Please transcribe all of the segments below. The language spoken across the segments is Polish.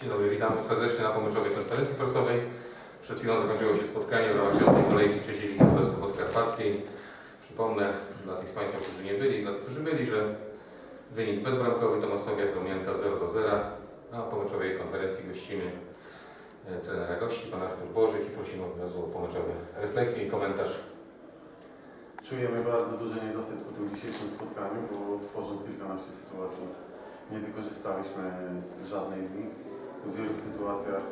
Dzień dobry, witamy serdecznie na pomyczowej konferencji prasowej. Przed chwilą zakończyło się spotkanie w ramach piątej kolejki trzeciej Ligi Podkarpackiej. Przypomnę dla tych z Państwa, którzy nie byli, dla tych, którzy byli, że wynik bezbramkowy Tomasowia Chełmianka 0 do 0. Na pomyczowej konferencji gościmy e, trenera gości, pan Artur Bożyk i prosimy od razu o pomyczowe refleksje i komentarz. Czujemy bardzo duży niedosyt po tym dzisiejszym spotkaniu, bo tworząc kilkanaście sytuacji nie wykorzystaliśmy żadnej z nich. W wielu sytuacjach,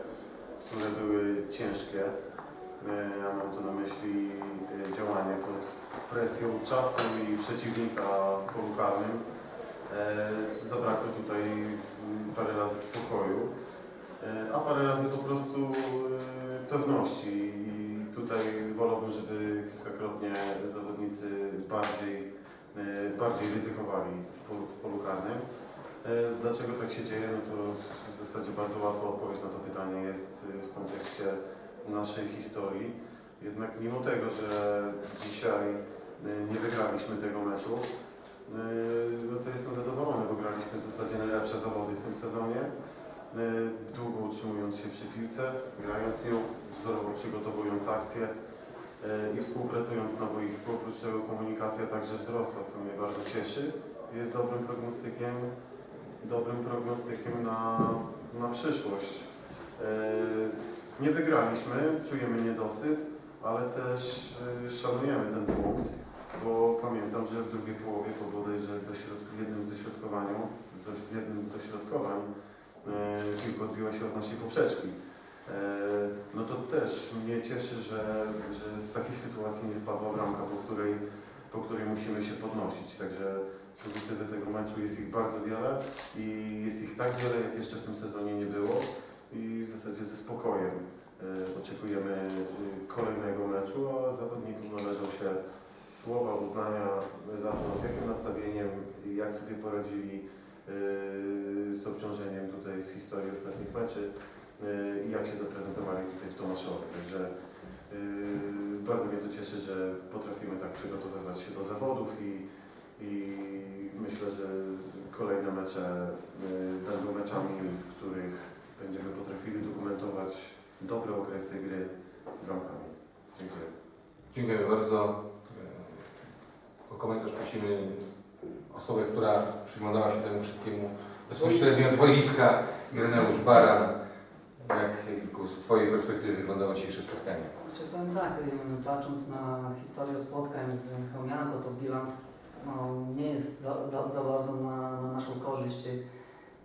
które były ciężkie, e, ja mam tu na myśli e, działanie pod presją czasu i przeciwnika w polu karnym. E, Zabrakło tutaj mm, parę razy spokoju, a parę razy po prostu pewności. I tutaj wolałbym, żeby kilkakrotnie zawodnicy bardziej, bardziej ryzykowali w polu karnym. E, Dlaczego tak się dzieje? No to w zasadzie bardzo łatwa odpowiedź na to pytanie jest e, w kontekście naszej historii. Jednak mimo tego, że dzisiaj e, nie wygraliśmy tego meczu, no to jestem zadowolony, bo graliśmy w zasadzie najlepsze zawody w tym sezonie. Długo utrzymując się przy piłce, grając ją, wzorowo przygotowując akcje i współpracując na boisku. Oprócz tego komunikacja także wzrosła, co mnie bardzo cieszy. Jest dobrym prognostykiem, dobrym prognostykiem na, na przyszłość. E, Nie wygraliśmy, czujemy niedosyt, ale też e, szanujemy ten punkt, bo pamiętam, że w drugiej połowie po bodajże w jednym z dośrodkowaniu, w jednym z dośrodkowań e, piłka odbiła się od naszej poprzeczki. No to też mnie cieszy, że, że z takiej sytuacji nie wpadła bramka, po której, po której musimy się podnosić. Także pozytywy tego meczu jest ich bardzo wiele i jest ich tak wiele, jak jeszcze w tym sezonie nie było i w zasadzie ze spokojem e, oczekujemy e, kolejnego meczu, a zawodnikom należą się słowa uznania za to, z jakim nastawieniem jak sobie poradzili e, z obciążeniem tutaj z historii ostatnich meczy i jak się zaprezentowali tutaj w Tomaszowie. Także bardzo mnie to cieszy, że potrafimy tak przygotowywać się do zawodów i, i myślę, że kolejne mecze e, będą meczami, w których będziemy potrafili dokumentować dobre okresy gry bramkami. Dziękuję. Dziękuję bardzo. O komentarz prosimy osobę, która przyglądała się temu wszystkiemu bezpośrednio z boiska, Ireneusz Baran. Jak z Twojej perspektywy wyglądało dzisiejsze spotkanie? Znaczy powiem tak, y, patrząc na historię spotkań z Chełmianką, to bilans no, nie jest za, za, za bardzo na, na naszą korzyść.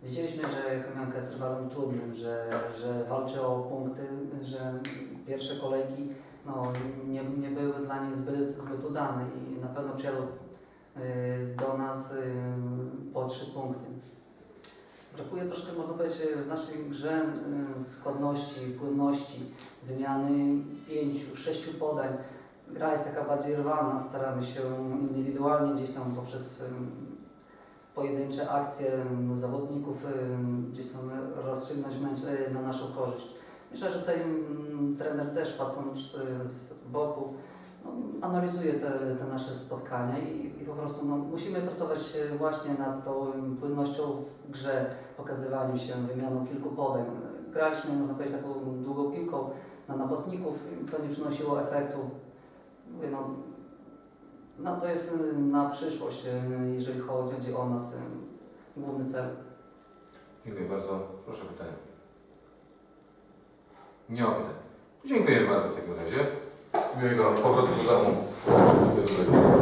Widzieliśmy, że Chełmianka jest rywalem trudnym, że, że walczy o punkty, że pierwsze kolejki no, nie, nie były dla nich zbyt, zbyt udane i na pewno przyjadą y, do nas y, po trzy punkty. Brakuje troszkę, można powiedzieć, w naszej grze y, składności, płynności, wymiany pięciu, sześciu podań. Gra jest taka bardziej rwana, staramy się indywidualnie gdzieś tam poprzez pojedyncze akcje zawodników gdzieś tam rozstrzygnąć mecz y, na naszą korzyść. Myślę, że tutaj ym, trener też patrząc y, z boku no, analizuje te, te nasze spotkania i, i po prostu no, musimy pracować właśnie nad tą płynnością w grze, pokazywaniem się, wymianą kilku podań. Graliśmy, można powiedzieć, taką długą piłką na napastników to nie przynosiło efektu. Mówię, no, no to jest y, na przyszłość, y, jeżeli chodzi o nas, y, główny cel. Dziękuję bardzo. Proszę pytanie. Nie ma pytań. Dziękuję bardzo w takim razie. Miłego powrotu do domu.